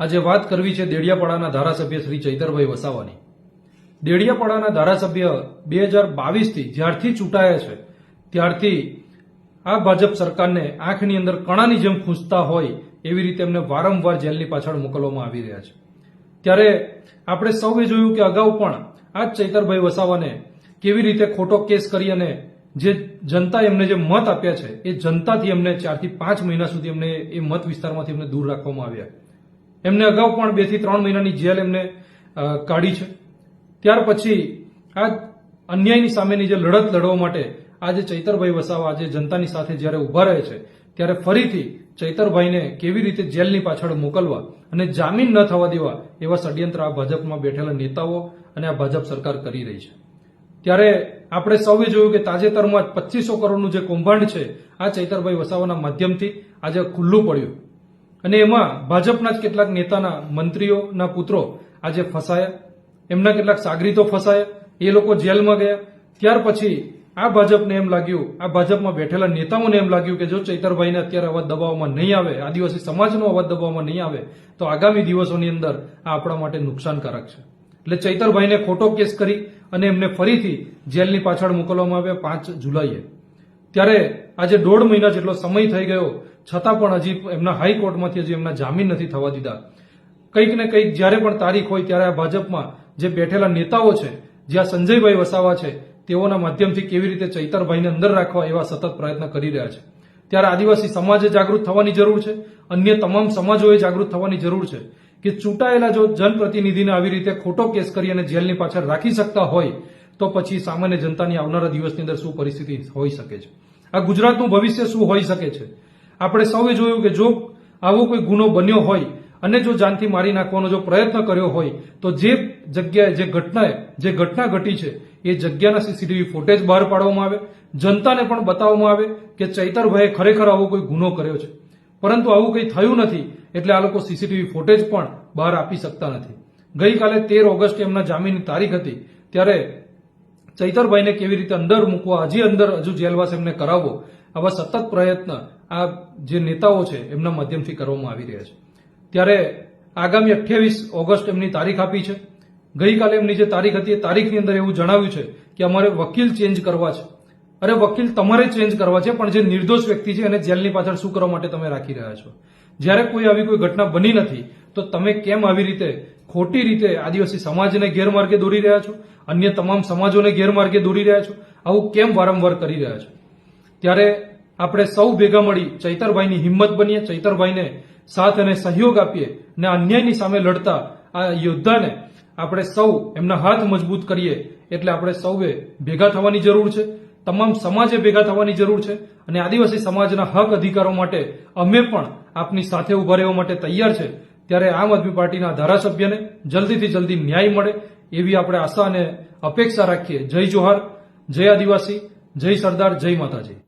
આજે વાત કરવી છે દેડિયાપાડાના ધારાસભ્ય શ્રી ચૈતરભાઈ વસાવાની. દેડિયાપાડાના ધારાસભ્ય બે હજાર બાવીસથી જ્યારથી ચૂંટાયા છે, ત્યારથી આ ભાજપ સરકારને આંખની અંદર કણાની જેમ ખૂંચતા હોય એવી રીતે એમને વારંવાર જેલની પાછળ મોકલવામાં આવી રહ્યા છે. ત્યારે આપણે સૌએ જોયું કે અગાઉ પણ આ જ ચૈતરભાઈ વસાવાને કેવી રીતે ખોટો કેસ કરી અને જે જનતા એમને જે મત આપ્યા છે, એ જનતાથી એમને ચારથી પાંચ મહિના સુધી એમને એ મત વિસ્તારમાંથી એમને દૂર રાખવામાં આવ્યા. એમને અગાઉ પણ બેથી ત્રણ મહિનાની જેલ એમને કાઢી છે. ત્યાર પછી આ અન્યાયની સામેની જે લડત લડવા માટે આજે ચૈતરભાઈ વસાવા આજે જનતાની સાથે જ્યારે ઊભા રહે છે, ત્યારે ફરીથી ચૈતરભાઈને કેવી રીતે જેલની પાછળ મોકલવા અને જામીન ન થવા દેવા એવા ષડયંત્ર આ ભાજપમાં બેઠેલા નેતાઓ અને આ ભાજપ સરકાર કરી રહી છે. ત્યારે આપણે સૌએ જોયું કે તાજેતરમાં જ પચીસો કરોડનું જે કૌભાંડ છે, આ ચૈતરભાઈ વસાવાના માધ્યમથી આજે ખુલ્લું પડ્યું. અને એમાં ભાજપના જ કેટલાક નેતાના, મંત્રીઓના પુત્રો આજે ફસાયા. એમના કેટલાક સાગરીતો ફસાયા. એ લોકો જેલમાં ગયા. ત્યાર પછી આ ભાજપને એમ લાગ્યું, આ ભાજપમાં બેઠેલા નેતાઓને એમ લાગ્યું કે જો ચૈતરભાઈને અત્યારે અવાજ દબાવવામાં નહીં આવે, આદિવાસી સમાજનો અવાજ દબાવવામાં નહીં આવે, તો આગામી દિવસોની અંદર આ આપણા માટે નુકસાનકારક છે. એટલે ચૈતરભાઈને ખોટો કેસ કરી અને એમને ફરીથી જેલની પાછળ મોકલવામાં આવ્યા પાંચ જુલાઈએ. ત્યારે આજે દોઢ મહિના જેટલો સમય થઈ ગયો છતાં પણ હજી એમના હાઈકોર્ટમાંથી હજી એમના જામીન નથી થવા દીધા. કંઈક ને કંઈક જ્યારે પણ તારીખ હોય ત્યારે આ ભાજપમાં જે બેઠેલા નેતાઓ છે જ્યાં સંજયભાઈ વસાવા છે, તેઓના માધ્યમથી કેવી રીતે ચૈતરભાઈને અંદર રાખવા એવા સતત પ્રયત્ન કરી રહ્યા છે. ત્યારે આદિવાસી સમાજે જાગૃત થવાની જરૂર છે, અન્ય તમામ સમાજોએ જાગૃત થવાની જરૂર છે કે ચૂંટાયેલા જો જનપ્રતિનિધિને આવી રીતે ખોટો કેસ કરી અને જેલની પાછળ રાખી શકતા હોય, તો પછી સામાન્ય જનતાની આવનારા દિવસની અંદર શું પરિસ્થિતિ હોઈ શકે છે? આ ગુજરાતનું ભવિષ્ય શું હોઈ શકે છે? આપણે સૌએ જોયું કે જો આવો કોઈ ગુનો બન્યો હોય અને જો જાનથી મારી નાખવાનો જો પ્રયત્ન કર્યો હોય, તો જે જગ્યાએ જે ઘટનાએ, જે ઘટના ઘટી છે, એ જગ્યાના સીસીટીવી ફૂટેજ બહાર પાડવામાં આવે. જનતાને પણ બતાવવામાં આવે કે ચૈતરભાઈએ ખરેખર આવો કોઈ ગુનો કર્યો છે. પરંતુ આવું કંઈ થયું નથી એટલે આ લોકો સીસીટીવી ફૂટેજ પણ બહાર આપી શકતા નથી. ગઈકાલે તેર ઓગસ્ટે એમના જામીનની તારીખ હતી, ત્યારે ચૈતરભાઈને કેવી રીતે અંદર મૂકવા, હજી અંદર હજુ જેલવાસ એમને કરાવવો આવા સતત પ્રયત્ન આ જે નેતાઓ છે, એમના માધ્યમથી કરવામાં આવી રહ્યા છે. ત્યારે આગામી અઠ્યાવીસ ઓગસ્ટ એમની તારીખ આપી છે. ગઈકાલે એમની જે તારીખ હતી, એ તારીખની અંદર એવું જણાવ્યું છે કે અમારે વકીલ ચેન્જ કરવા છે. અરે, વકીલ તમારે ચેન્જ કરવા છે, પણ જે નિર્દોષ વ્યક્તિ છે, એને જેલની પાછળ શું કરવા માટે તમે રાખી રહ્યા છો? જ્યારે કોઈ આવી કોઈ ઘટના બની નથી, તો તમે કેમ આવી રીતે ખોટી રીતે આદિવાસી સમાજને ગેરમાર્ગે દોરી રહ્યા છો? અન્ય તમામ સમાજોને ગેરમાર્ગે દોરી રહ્યા છો? આવું કેમ વારંવાર કરી રહ્યા છો? ત્યારે આપણે સૌ ભેગા મળી ચૈતરભાઈની હિંમત બનીએ, ચૈતરભાઈને સાથ અને સહયોગ આપીએ અને અન્યાયની સામે લડતા આ યોદ્ધાને આપણે સૌ એમના હાથ મજબૂત કરીએ એટલે આપણે સૌએ ભેગા થવાની જરૂર છે. તમામ સમાજે ભેગા થવાની જરૂર છે અને આદિવાસી સમાજના હક અધિકારો માટે અમે પણ આપની સાથે ઊભા રહેવા માટે તૈયાર છે. ત્યારે આમ આદમી પાર્ટીના ધારાસભ્યને જલ્દીથી જલ્દી ન્યાય મળે એવી આપણે આશા અને અપેક્ષા રાખીએ. જય જોહાર, જય આદિવાસી, જય સરદાર, જય માતાજી.